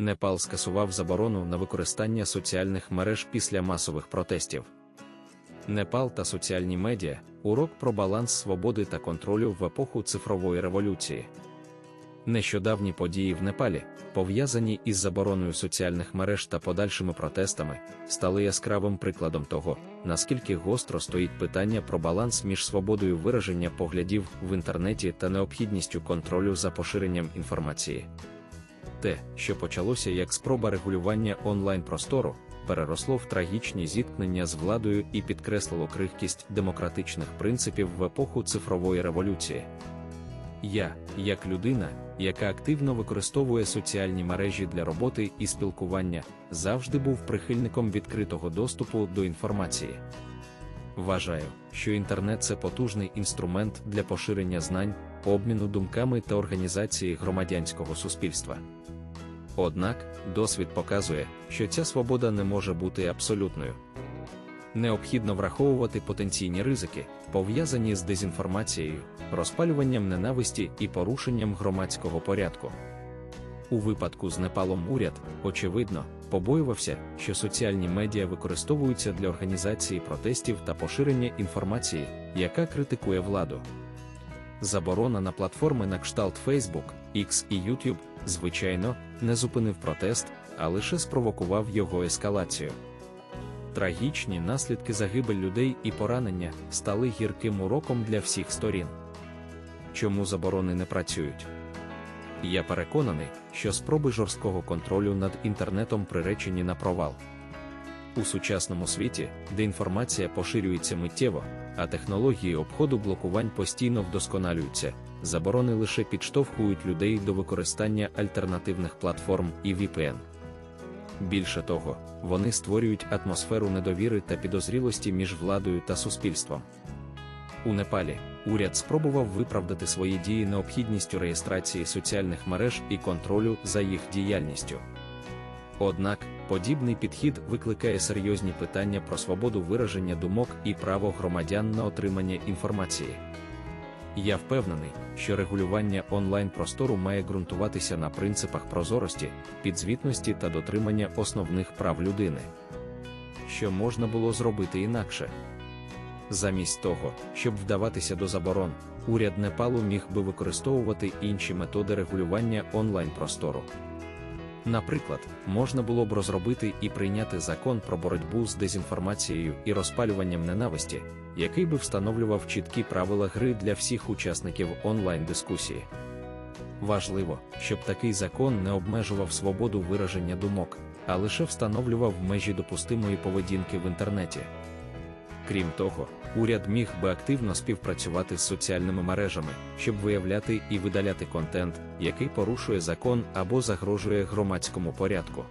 Непал скасував заборону на використання соціальних мереж після масових протестів. Непал та соціальні медіа урок про баланс свободи та контролю в епоху цифрової революції. Нещодавні події в Непалі, пов'язані із забороною соціальних мереж та подальшими протестами, стали яскравим прикладом того, наскільки гостро стоїть питання про баланс між свободою вираження поглядів в інтернеті та необхідністю контролю за поширенням інформації. Те, що почалося як спроба регулювання онлайн-простору, переросло в трагічні зіткнення з владою і підкреслило крихкість демократичних принципів в епоху цифрової революції. Я, як людина, яка активно використовує соціальні мережі для роботи і спілкування, завжди був прихильником відкритого доступу до інформації. Вважаю, що інтернет це потужний інструмент для поширення знань, обміну думками та організації громадянського суспільства. Однак, досвід показує, що ця свобода не може бути абсолютною. Необхідно враховувати потенційні ризики, пов'язані з дезінформацією, розпалюванням ненависті і порушенням громадського порядку. У випадку з Непалом уряд, очевидно, побоювався, що соціальні медіа використовуються для організації протестів та поширення інформації, яка критикує владу. Заборона на платформи на кшталт Facebook, X і YouTube, звичайно, не зупинив протест, а лише спровокував його ескалацію. Трагічні наслідки загибель людей і поранення стали гірким уроком для всіх сторін. Чому заборони не працюють? Я переконаний, що спроби жорсткого контролю над інтернетом приречені на провал. У сучасному світі, де інформація поширюється миттєво, а технології обходу блокувань постійно вдосконалюються, заборони лише підштовхують людей до використання альтернативних платформ і VPN. Більше того, вони створюють атмосферу недовіри та підозрілості між владою та суспільством. У Непалі уряд спробував виправдати свої дії необхідністю реєстрації соціальних мереж і контролю за їх діяльністю. Однак, подібний підхід викликає серйозні питання про свободу вираження думок і право громадян на отримання інформації. Я впевнений, що регулювання онлайн-простору має ґрунтуватися на принципах прозорості, підзвітності та дотримання основних прав людини. Що можна було зробити інакше? Замість того, щоб вдаватися до заборон, уряд Непалу міг би використовувати інші методи регулювання онлайн-простору. Наприклад, можна було б розробити і прийняти закон про боротьбу з дезінформацією і розпалюванням ненависті, який би встановлював чіткі правила гри для всіх учасників онлайн-дискусії. Важливо, щоб такий закон не обмежував свободу вираження думок, а лише встановлював межі допустимої поведінки в інтернеті. Крім того, уряд міг би активно співпрацювати з соціальними мережами, щоб виявляти і видаляти контент, який порушує закон або загрожує громадському порядку.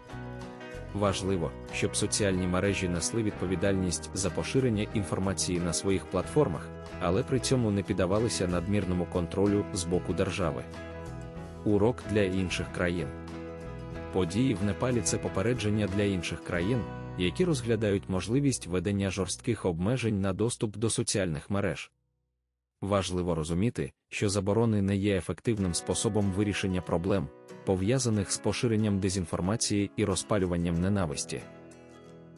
Важливо, щоб соціальні мережі несли відповідальність за поширення інформації на своїх платформах, але при цьому не піддавалися надмірному контролю з боку держави. Урок для інших країн. Події в Непалі це попередження для інших країн, які розглядають можливість ведення жорстких обмежень на доступ до соціальних мереж. Важливо розуміти, що заборони не є ефективним способом вирішення проблем, пов'язаних з поширенням дезінформації і розпалюванням ненависті.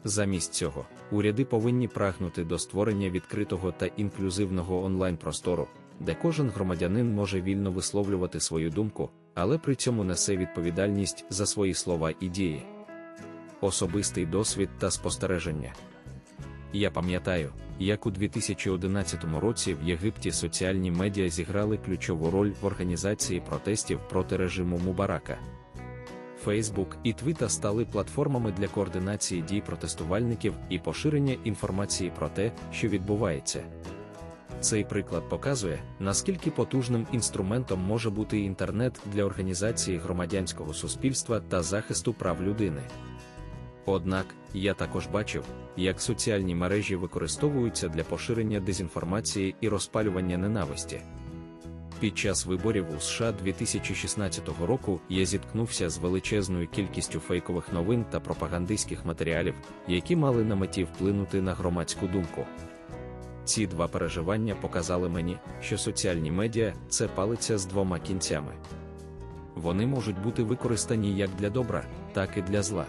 Замість цього, уряди повинні прагнути до створення відкритого та інклюзивного онлайн-простору, де кожен громадянин може вільно висловлювати свою думку, але при цьому несе відповідальність за свої слова і дії. Особистий досвід та спостереження. Я пам'ятаю, як у 2011 році в Єгипті соціальні медіа зіграли ключову роль в організації протестів проти режиму Мубарака. Фейсбук і Твіта стали платформами для координації дій протестувальників і поширення інформації про те, що відбувається. Цей приклад показує, наскільки потужним інструментом може бути інтернет для організації громадянського суспільства та захисту прав людини. Однак, я також бачив, як соціальні мережі використовуються для поширення дезінформації і розпалювання ненависті. Під час виборів у США 2016 року я зіткнувся з величезною кількістю фейкових новин та пропагандистських матеріалів, які мали на меті вплинути на громадську думку. Ці два переживання показали мені, що соціальні медіа це палиця з двома кінцями. вони можуть бути використані як для добра, так і для зла.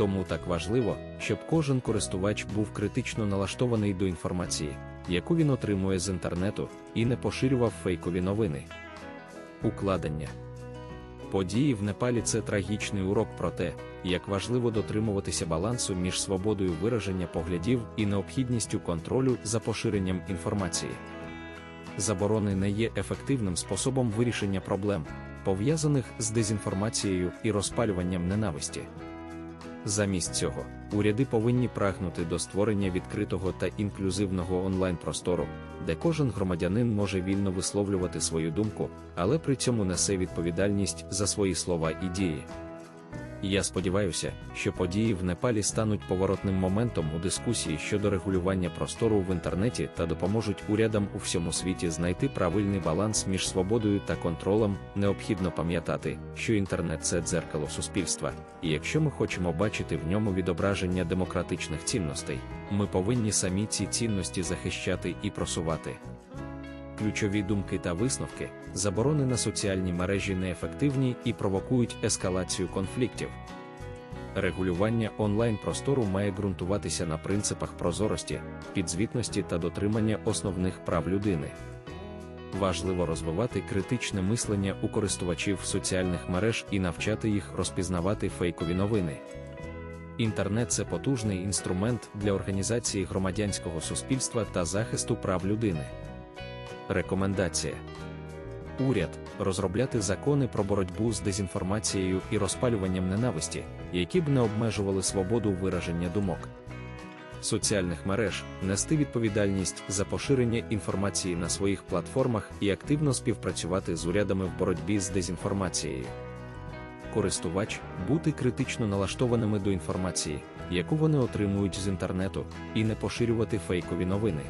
Тому так важливо, щоб кожен користувач був критично налаштований до інформації, яку він отримує з інтернету, і не поширював фейкові новини. Укладення події в Непалі це трагічний урок про те, як важливо дотримуватися балансу між свободою вираження поглядів і необхідністю контролю за поширенням інформації. Заборони не є ефективним способом вирішення проблем, пов'язаних з дезінформацією і розпалюванням ненависті. Замість цього, уряди повинні прагнути до створення відкритого та інклюзивного онлайн-простору, де кожен громадянин може вільно висловлювати свою думку, але при цьому несе відповідальність за свої слова і дії. Я сподіваюся, що події в Непалі стануть поворотним моментом у дискусії щодо регулювання простору в інтернеті та допоможуть урядам у всьому світі знайти правильний баланс між свободою та контролем. Необхідно пам'ятати, що інтернет це дзеркало суспільства, і якщо ми хочемо бачити в ньому відображення демократичних цінностей, ми повинні самі ці цінності захищати і просувати. Ключові думки та висновки, заборони на соціальні мережі неефективні і провокують ескалацію конфліктів. Регулювання онлайн-простору має ґрунтуватися на принципах прозорості, підзвітності та дотримання основних прав людини. Важливо розвивати критичне мислення у користувачів соціальних мереж і навчати їх розпізнавати фейкові новини. Інтернет це потужний інструмент для організації громадянського суспільства та захисту прав людини. Рекомендація Уряд розробляти закони про боротьбу з дезінформацією і розпалюванням ненависті, які б не обмежували свободу вираження думок. Соціальних мереж нести відповідальність за поширення інформації на своїх платформах і активно співпрацювати з урядами в боротьбі з дезінформацією. Користувач бути критично налаштованими до інформації, яку вони отримують з інтернету, і не поширювати фейкові новини.